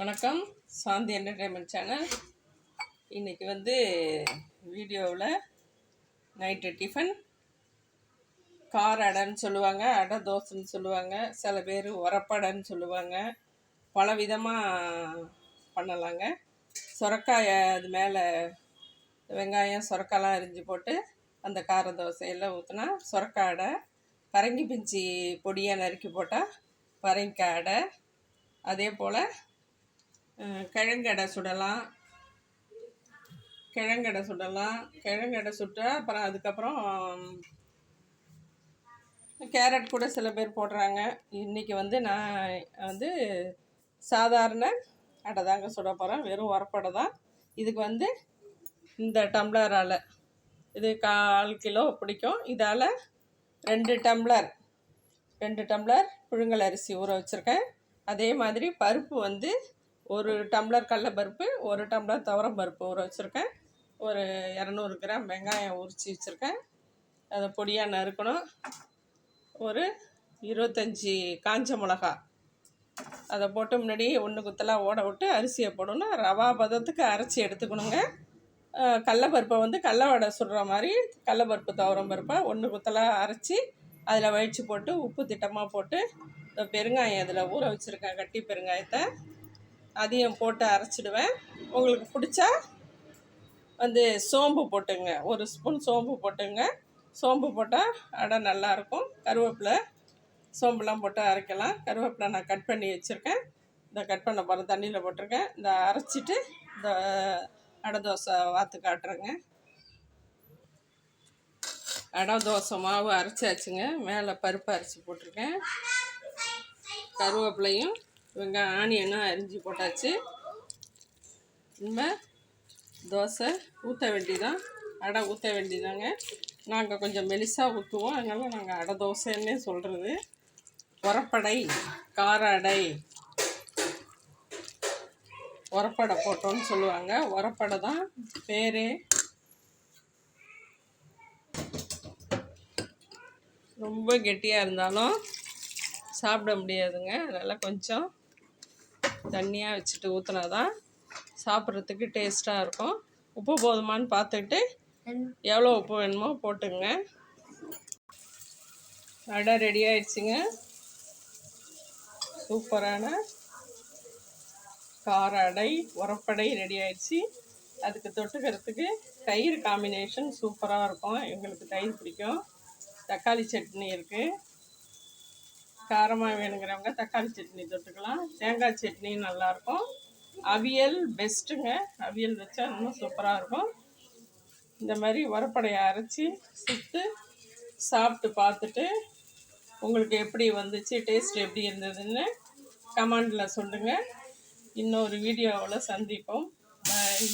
வணக்கம். சாந்தி entertainment channel இன்றைக்கி வந்து வீடியோவில் நைட்டு டிஃபன் கார அடைன்னு சொல்லுவாங்க அடை தோசைன்னு சொல்லுவாங்க சில பேர் உரப்படைன்னு சொல்லுவாங்க. பல விதமாக பண்ணலாங்க. சுரக்காயை அது மேலே வெங்காயம் சுரக்காயெலாம் அரிஞ்சு போட்டு அந்த கார தோசையெல்லாம் ஊற்றினா சுரக்காய் அடை பரங்கி பிஞ்சி பொடியாக நறுக்கி போட்டால் பரங்கிக்காய் அடை. அதே போல் கிழங்கடை சுடலாம். கிழங்கடை சுடலாம். கிழங்கடை சுட்டா அப்புறம் அதுக்கப்புறம் கேரட் கூட சில பேர் போடுறாங்க. இன்றைக்கி வந்து நான் வந்து சாதாரண அடை தாங்க சுட போகிறேன் வெறும் உரப்படை தான். இதுக்கு வந்து இந்த டம்ளரால் இது கால் கிலோ பிடிக்கும். இதால் ரெண்டு டம்ளர் ரெண்டு டம்ளர் புழுங்கல் அரிசி ஊற வச்சுருக்கேன். அதே மாதிரி பருப்பு வந்து ஒரு டம்ளர் கடலப்பருப்பு ஒரு டம்ளர் துவரம் பருப்பு ஊற வச்சுருக்கேன். ஒரு இரநூறு கிராம் வெங்காயம் உரித்து வச்சுருக்கேன். அதை பொடியாக நறுக்கணும். ஒரு இருபத்தஞ்சி காஞ்ச மிளகா. அதை போட்டு முன்னாடி ஒன்று குத்தலாக ஓட விட்டு அரிசியை போடணும். ரவா பதத்துக்கு அரைச்சி எடுத்துக்கணுங்க. கடலப்பருப்பை வந்து கடல வடை சுடுற மாதிரி கடலப்பருப்பு துவரம் பருப்பை ஒன்று குத்தலாக அரைச்சி அதில் வழித்து போட்டு உப்பு திட்டமாக போட்டு பெருங்காயம் அதில் ஊற வச்சுருக்கேன் கட்டி பெருங்காயத்தை. அதையும் போட்டு அரைச்சிடுவேன். உங்களுக்கு பிடிச்சா வந்து சோம்பு போட்டுங்க. ஒரு ஸ்பூன் சோம்பு போட்டுங்க. சோம்பு போட்டால் அடை நல்லாயிருக்கும். கருவேப்பிலை சோம்புலாம் போட்டு அரைக்கலாம். கருவேப்பிலை நான் கட் பண்ணி வச்சுருக்கேன். இந்த கட் பண்ண போகிற தண்ணியில் போட்டிருக்கேன். இந்த அரைச்சிட்டு இந்த அடை தோசை வாத்து காட்டுறேங்க. அடை தோசை மாவு அரைச்சாச்சுங்க. மேலே பருப்பு அரைச்சி போட்டிருக்கேன். கருவேப்பிலையும் வெங்காயம் ஆனியனும் அரிஞ்சு போட்டாச்சு. நம்ம தோசை ஊற்ற வேண்டிதான். அடை ஊற்ற வேண்டிதாங்க. நாங்கள் கொஞ்சம் மெலிசாக ஊற்றுவோம் அதனால் நாங்கள் அடை தோசைன்னே சொல்கிறது உரப்படை கார அடை. உரப்படை போட்டோம்னு சொல்லுவாங்க. உரப்படை தான் பேரே. ரொம்ப கெட்டியாக இருந்தாலும் சாப்பிட முடியாதுங்க. அதனால் கொஞ்சம் தண்ணியாக வச்சுட்டு ஊற்றினா தான் சாப்பிட்றதுக்கு டேஸ்ட்டாக இருக்கும். உப்பு போதுமான்னு பார்த்துட்டு எவ்வளோ உப்பு வேணுமோ போட்டுங்க. அடை ரெடி ஆயிடுச்சுங்க. சூப்பரான கார அடை உரப்படை ரெடி ஆயிடுச்சு. அதுக்கு தொட்டுக்கிறதுக்கு தயிர் காம்பினேஷன் சூப்பராக இருக்கும். எங்களுக்கு தயிர் பிடிக்கும். தக்காளி சட்னி இருக்குது காரமாக வேணுங்கிறவங்க தக்காளி சட்னி தொட்டுக்கலாம். தேங்காய் சட்னி நல்லாயிருக்கும். அவியல் பெஸ்ட்டுங்க அவியல் வச்சா இன்னும் சூப்பராக இருக்கும். இந்த மாதிரி உரப்படையை அரைச்சி சுற்று சாப்பிட்டு பார்த்துட்டு உங்களுக்கு எப்படி வந்துச்சு டேஸ்ட் எப்படி இருந்ததுன்னு கமெண்டில் சொல்லுங்கள் இன்னொரு வீடியோவில் சந்திப்போம். பாய்